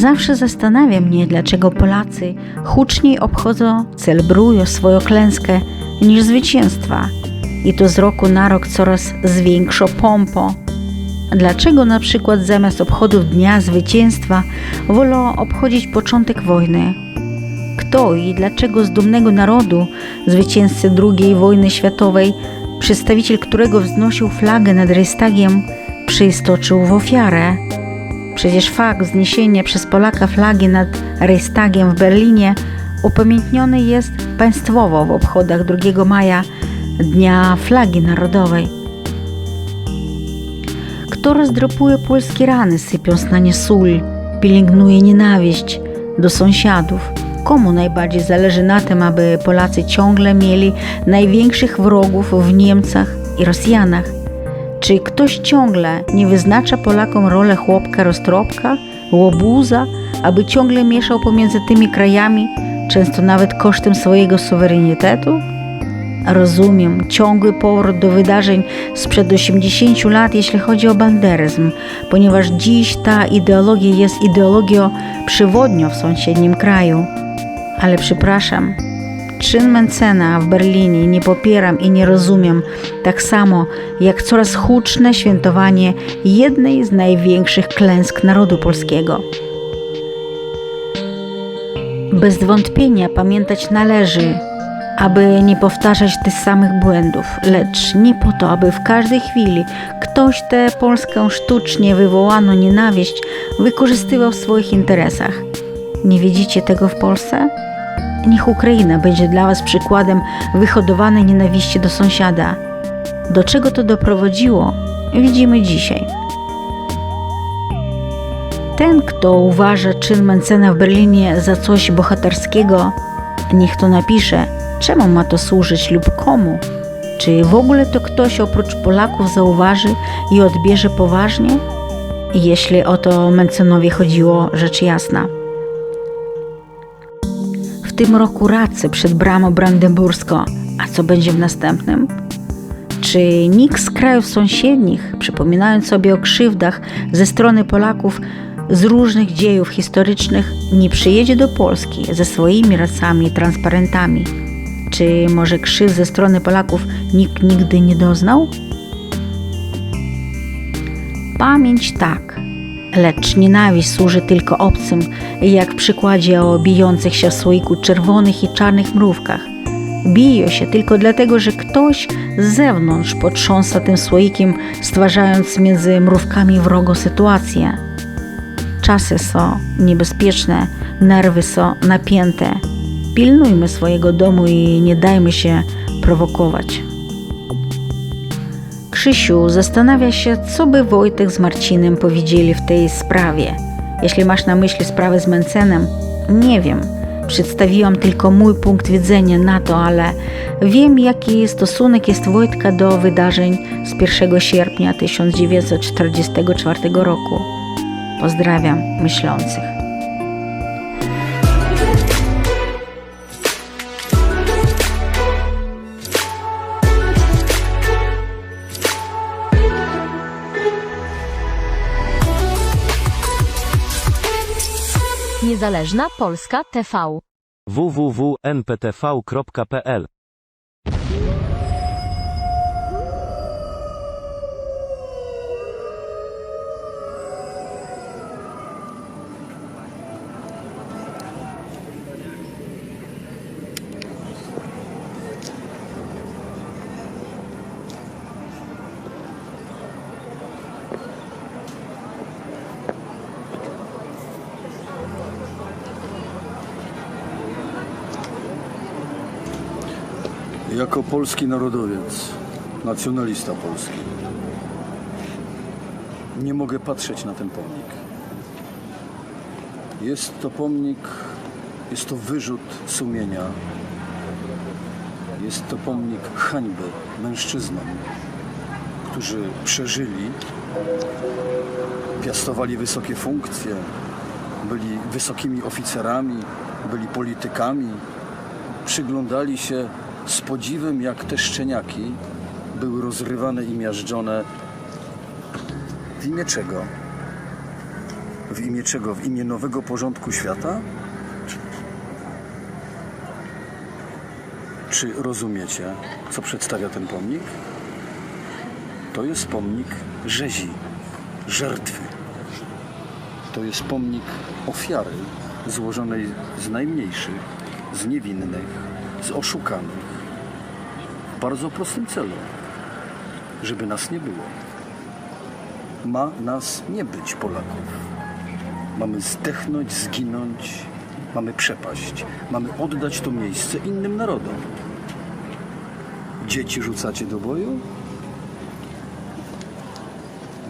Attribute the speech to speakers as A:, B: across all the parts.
A: Zawsze zastanawia mnie, dlaczego Polacy huczniej obchodzą, celebrują swoją klęskę niż zwycięstwa. I to z roku na rok coraz z większą pompą. Dlaczego na przykład zamiast obchodów Dnia Zwycięstwa wolą obchodzić początek wojny? Kto i dlaczego z dumnego narodu, zwycięzcy II wojny światowej, przedstawiciel którego wznosił flagę nad Reichstagiem, przyistoczył w ofiarę? Przecież fakt zniesienia przez Polaka flagi nad Reichstagiem w Berlinie upamiętniony jest państwowo w obchodach 2 maja, Dnia Flagi Narodowej. Kto rozdropuje polskie rany, sypiąc na nie sól, pielęgnuje nienawiść do sąsiadów? Komu najbardziej zależy na tym, aby Polacy ciągle mieli największych wrogów w Niemcach i Rosjanach? Czy ktoś ciągle nie wyznacza Polakom rolę chłopka roztropka, łobuza, aby ciągle mieszał pomiędzy tymi krajami, często nawet kosztem swojego suwerenitetu? Rozumiem ciągły powrót do wydarzeń sprzed 80 lat, jeśli chodzi o banderyzm, ponieważ dziś ta ideologia jest ideologią przewodnią w sąsiednim kraju. Ale przepraszam, czyn Mencena w Berlinie nie popieram i nie rozumiem, tak samo jak coraz huczne świętowanie jednej z największych klęsk narodu polskiego. Bez wątpienia pamiętać należy, aby nie powtarzać tych samych błędów, lecz nie po to, aby w każdej chwili ktoś tę polską sztucznie wywołaną nienawiść wykorzystywał w swoich interesach. Nie widzicie tego w Polsce? Niech Ukraina będzie dla Was przykładem wyhodowanej nienawiści do sąsiada. Do czego to doprowadziło, widzimy dzisiaj. Ten, kto uważa czyn Mencena w Berlinie za coś bohaterskiego, niech to napisze, czemu ma to służyć lub komu. Czy w ogóle to ktoś oprócz Polaków zauważy i odbierze poważnie? Jeśli o to Mencenowi chodziło, rzecz jasna. Tym roku racy przed bramą brandenburską, a co będzie w następnym? Czy nikt z krajów sąsiednich, przypominając sobie o krzywdach ze strony Polaków z różnych dziejów historycznych, nie przyjedzie do Polski ze swoimi racami i transparentami? Czy może krzywd ze strony Polaków nikt nigdy nie doznał? Pamięć tak, lecz nienawiść służy tylko obcym, jak w przykładzie o bijących się w słoiku czerwonych i czarnych mrówkach. Biją się tylko dlatego, że ktoś z zewnątrz potrząsa tym słoikiem, stwarzając między mrówkami wrogą sytuację. Czasy są niebezpieczne, nerwy są napięte. Pilnujmy swojego domu i nie dajmy się prowokować. Krzysiu zastanawia się, co by Wojtek z Marcinem powiedzieli w tej sprawie. Jeśli masz na myśli sprawę z Mencenem, nie wiem. Przedstawiłam tylko mój punkt widzenia na to, ale wiem, jaki stosunek jest Wojtka do wydarzeń z 1 sierpnia 1944 roku. Pozdrawiam myślących.
B: Niezależna Polska TV.
C: www.nptv.pl
D: Jako polski narodowiec, nacjonalista polski, nie mogę patrzeć na ten pomnik. Jest to pomnik, jest to wyrzut sumienia. Jest to pomnik hańby mężczyznom, którzy przeżyli, piastowali wysokie funkcje, byli wysokimi oficerami, byli politykami, przyglądali się z podziwem, jak te szczeniaki były rozrywane i miażdżone. W imię czego? W imię czego? W imię nowego porządku świata? Czy rozumiecie, co przedstawia ten pomnik? To jest pomnik rzezi, żertwy. To jest pomnik ofiary złożonej z najmniejszych, z niewinnych, z oszukanych. W bardzo prostym celu, żeby nas nie było. Ma nas nie być Polaków. Mamy zdechnąć, zginąć, mamy przepaść. Mamy oddać to miejsce innym narodom. Dzieci rzucacie do boju?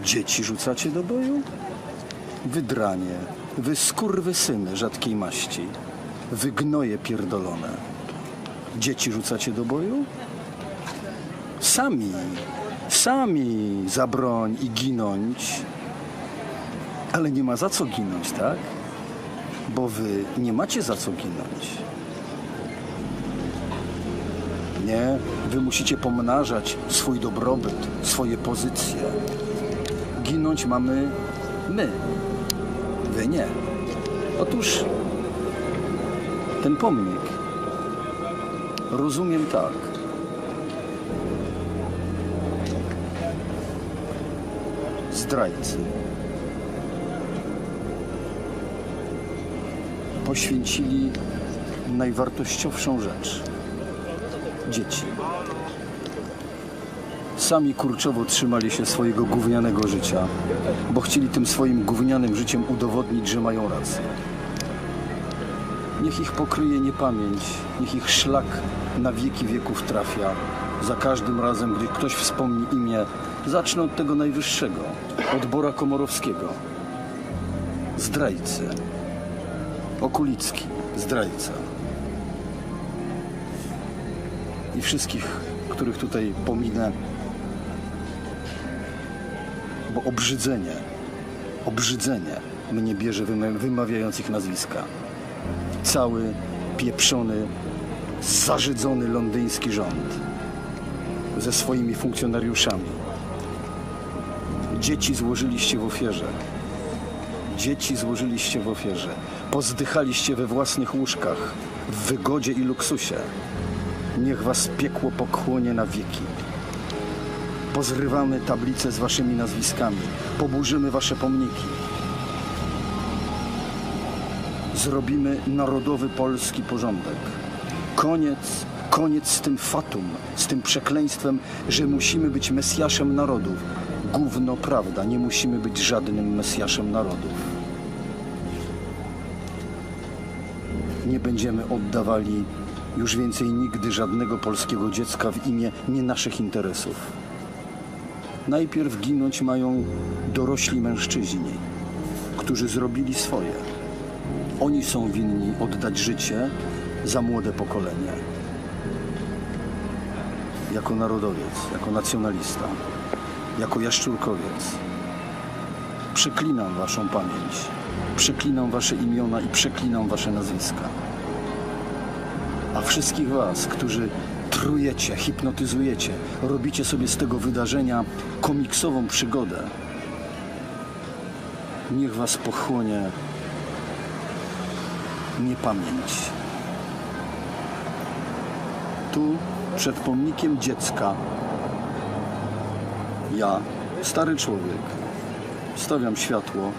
D: Dzieci rzucacie do boju? Wydranie, wy skurwysyny rzadkiej maści, wy gnoje pierdolone. Dzieci rzucacie do boju? Sami, sami za broń i ginąć. Ale nie ma za co ginąć, tak? Bo wy nie macie za co ginąć. Nie, wy musicie pomnażać swój dobrobyt, swoje pozycje. Ginąć mamy my, wy nie. Otóż ten pomnik rozumiem tak. Zdrajcy poświęcili najwartościowszą rzecz dzieci. Sami kurczowo trzymali się swojego gównianego życia, bo chcieli tym swoim gównianym życiem udowodnić, że mają rację. Niech ich pokryje niepamięć, niech ich szlak na wieki wieków trafia. Za każdym razem, gdy ktoś wspomni imię, zacznę od tego najwyższego, od Bora Komorowskiego. Zdrajcy. Okulicki, zdrajca. I wszystkich, których tutaj pominę, bo obrzydzenie, obrzydzenie mnie bierze wyma- wymawiając ich nazwiska. Cały pieprzony, zażydzony londyński rząd ze swoimi funkcjonariuszami. Dzieci złożyliście w ofierze. Dzieci złożyliście w ofierze. Pozdychaliście we własnych łóżkach, w wygodzie i luksusie. Niech was piekło pochłonie na wieki. Pozrywamy tablice z waszymi nazwiskami. Poburzymy wasze pomniki. Zrobimy narodowy polski porządek. Koniec, koniec z tym fatum, z tym przekleństwem, że musimy być Mesjaszem narodów. Gówno prawda, nie musimy być żadnym Mesjaszem narodów. Nie będziemy oddawali już więcej nigdy żadnego polskiego dziecka w imię nie naszych interesów. Najpierw ginąć mają dorośli mężczyźni, którzy zrobili swoje. Oni są winni oddać życie za młode pokolenie. Jako narodowiec, jako nacjonalista, jako jaszczurkowiec. Przeklinam waszą pamięć, przeklinam wasze imiona i przeklinam wasze nazwiska. A wszystkich was, którzy trujecie, hipnotyzujecie, robicie sobie z tego wydarzenia komiksową przygodę, niech was pochłonie niepamięć. Tu, przed pomnikiem dziecka, ja, stary człowiek, stawiam światło,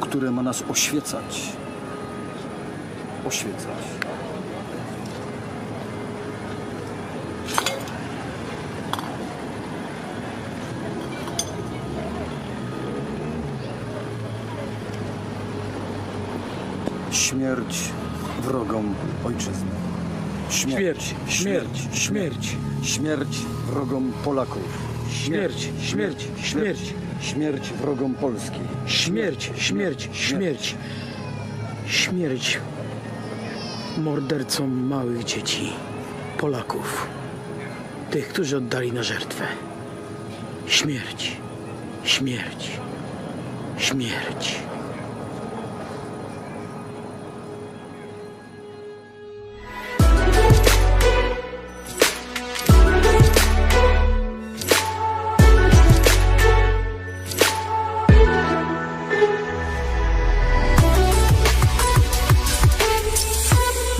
D: które ma nas oświecać. Oświecać. Śmierć wrogom ojczyzny.
C: Śmierć, śmierć, śmierć,
D: Śmierć wrogom Polaków.
C: śmierć, śmierć, śmierć,
D: Śmierć wrogom Polski.
C: śmierć, śmierć, śmierć, śmierć mordercom małych dzieci, Polaków, tych, którzy oddali na żertwę. Śmierć, śmierć, śmierć.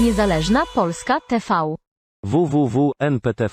B: Niezależna Polska TV.
E: www.nptv.pl